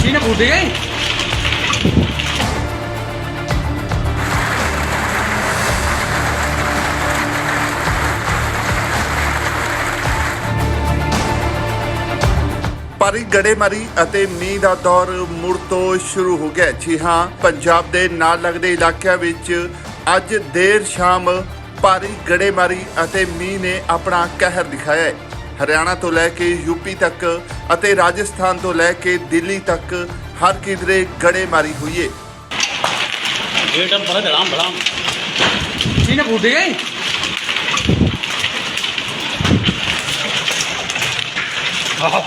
ਸੀਨੇ ਫੁੱਟ ਗਏ? ਭਾਰੀ ਗੜੇਮਾਰੀ ਅਤੇ ਮੀਂਹ ਦਾ ਦੌਰ ਮੁੜ ਤੋਂ ਸ਼ੁਰੂ ਹੋ ਗਿਆ। ਜੀ ਹਾਂ ਪੰਜਾਬ ਦੇ ਨਾਲ ਲੱਗਦੇ ਇਲਾਕਿਆਂ ਵਿੱਚ ਅੱਜ ਦੇਰ ਸ਼ਾਮ ਭਾਰੀ ਗੜੇਮਾਰੀ ਅਤੇ ਮੀਂਹ ਨੇ ਆਪਣਾ ਕਹਿਰ ਦਿਖਾਇਆ ਹੈ। ਹਰਿਆਣਾ ਤੋਂ ਲੈ ਕੇ ਯੂਪੀ ਤੱਕ ਅਤੇ ਰਾਜਸਥਾਨ ਤੋਂ ਲੈ ਕੇ ਦਿੱਲੀ ਤੱਕ ਹਰ ਕਿਧਰੇ ਗੜੇਮਾਰੀ ਹੋਈ ਹੈ ਗੇਟ ਪਰ ਧੜਾਮ ਧੜਾਮ ਸੀਨੇ ਫੁੱਟ ਗਏ? ਆਹ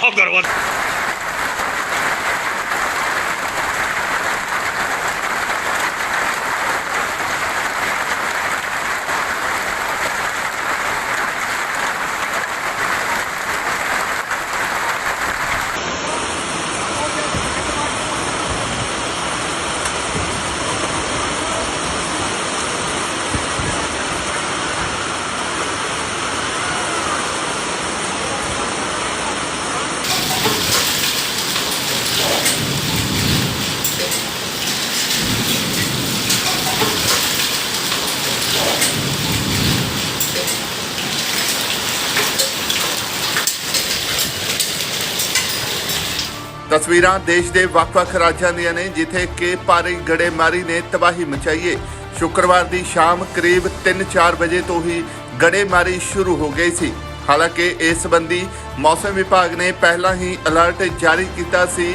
ਤਸਵੀਰਾਂ ਦੇਸ਼ ਦੇ ਵੱਖ-ਵੱਖ ਰਾਜਾਂ ਦੀਆਂ ਨੇ, ਜਿੱਥੇ ਕਿ ਭਾਰੀ ਗੜੇਮਾਰੀ ਨੇ ਤਬਾਹੀ ਮਚਾਈ ਹੈ। ਸ਼ੁੱਕਰਵਾਰ ਦੀ ਸ਼ਾਮ ਕਰੀਬ 3-4 ਵਜੇ ਤੋਂ ਹੀ ਗੜੇਮਾਰੀ ਸ਼ੁਰੂ ਹੋ ਗਈ ਸੀ। ਹਾਲਾਂਕਿ ਇਸ ਸੰਬੰਧੀ ਮੌਸਮ ਵਿਭਾਗ ਨੇ ਪਹਿਲਾਂ ਹੀ ਅਲਰਟ ਜਾਰੀ ਕੀਤਾ ਸੀ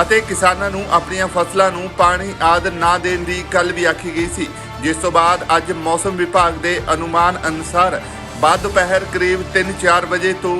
ਅਤੇ ਕਿਸਾਨਾਂ ਨੂੰ ਆਪਣੀਆਂ ਫਸਲਾਂ ਨੂੰ ਪਾਣੀ ਆਦ ਨਾ ਦੇਣ ਦੀ ਗੱਲ ਵੀ ਆਖੀ ਗਈ ਸੀ। ਜਿਸ ਤੋਂ ਬਾਅਦ ਅੱਜ ਮੌਸਮ ਵਿਭਾਗ ਦੇ ਅਨੁਮਾਨ ਅਨੁਸਾਰ ਬਾਅਦ ਦੁਪਹਿਰ ਕਰੀਬ 3-4 ਵਜੇ ਤੋਂ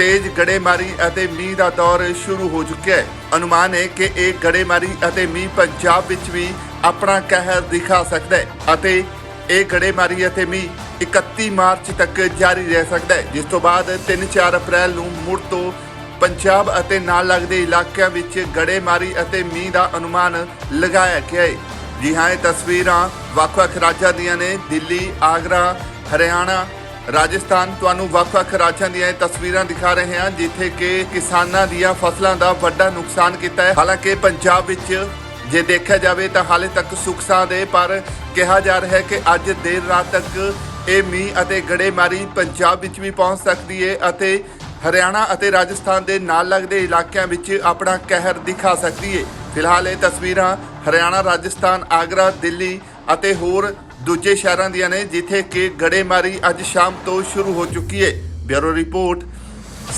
ਤੇਜ਼ ਗੜੇਮਾਰੀ ਅਤੇ ਮੀਂਹ ਦਾ ਦੌਰ ਸ਼ੁਰੂ ਹੋ ਚੁੱਕਿਆ ਹੈ। ਅਨੁਮਾਨ ਹੈ ਕਿ ਇਹ ਗੜੇਮਾਰੀ ਅਤੇ ਮੀਂਹ ਪੰਜਾਬ ਵਿੱਚ ਵੀ ਆਪਣਾ ਕਹਿਰ ਦਿਖਾ ਸਕਦਾ ਹੈ ਅਤੇ ਇਹ ਗੜੇਮਾਰੀ ਅਤੇ ਮੀਂਹ 31 ਮਾਰਚ ਤੱਕ ਜਾਰੀ ਰਹਿ ਸਕਦਾ ਹੈ। ਜਿਸ ਤੋਂ ਬਾਅਦ 3-4 ਅਪ੍ਰੈਲ ਨੂੰ ਮੁੜ ਤੋਂ ਪੰਜਾਬ ਅਤੇ ਨਾਲ ਲੱਗਦੇ ਇਲਾਕਿਆਂ ਵਿੱਚ ਗੜੇਮਾਰੀ ਅਤੇ ਮੀਂਹ ਦਾ ਅਨੁਮਾਨ ਲਗਾਇਆ ਗਿਆ ਹੈ। ਜੀ ਹਾਂ, ਇਹ ਤਸਵੀਰਾਂ ਵੱਖ-ਵੱਖ ਰਾਜਾਂ ਦੀਆਂ ਨੇ। ਦਿੱਲੀ, ਆਗਰਾ, ਹਰਿਆਣਾ ਰਾਜਸਥਾਨ ਤੁਹਾਨੂੰ ਵੱਖ-ਵੱਖ ਰਾਜਾਂ ਦੀਆਂ ਇਹ ਤਸਵੀਰਾਂ ਦਿਖਾ ਰਹੇ ਹਾਂ, ਜਿੱਥੇ ਕਿ ਕਿਸਾਨਾਂ ਦੀਆਂ ਫਸਲਾਂ ਦਾ ਵੱਡਾ ਨੁਕਸਾਨ ਕੀਤਾ ਹੈ। ਹਾਲਾਂਕਿ ਪੰਜਾਬ ਵਿੱਚ ਜੇ ਦੇਖਿਆ ਜਾਵੇ ਤਾਂ ਹਾਲੇ ਤੱਕ ਸੁੱਖ ਦੇ, ਪਰ ਕਿਹਾ ਜਾ ਰਿਹਾ ਹੈ ਕਿ ਅੱਜ ਦੇਰ ਰਾਤ ਤੱਕ ਇਹ ਮੀਂਹ ਅਤੇ ਗੜੇਮਾਰੀ ਪੰਜਾਬ ਵਿੱਚ ਵੀ ਪਹੁੰਚ ਸਕਦੀ ਹੈ ਅਤੇ ਹਰਿਆਣਾ ਅਤੇ ਰਾਜਸਥਾਨ ਦੇ ਨਾਲ ਲੱਗਦੇ ਇਲਾਕਿਆਂ ਵਿੱਚ ਆਪਣਾ ਕਹਿਰ ਦਿਖਾ ਸਕਦੀ ਹੈ ਫਿਲਹਾਲ ਇਹ ਤਸਵੀਰਾਂ ਹਰਿਆਣਾ, ਰਾਜਸਥਾਨ, ਆਗਰਾ, ਦਿੱਲੀ ਅਤੇ ਹੋਰ ਦੂਜੇ ਸ਼ਹਿਰਾਂ ਦੀਆਂ ਨੇ, ਜਿੱਥੇ ਕਿ ਗੜੇਮਾਰੀ ਅੱਜ ਸ਼ਾਮ ਤੋਂ ਸ਼ੁਰੂ ਹੋ ਚੁੱਕੀ ਹੈ। Bureau report,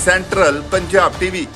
central Punjab TV.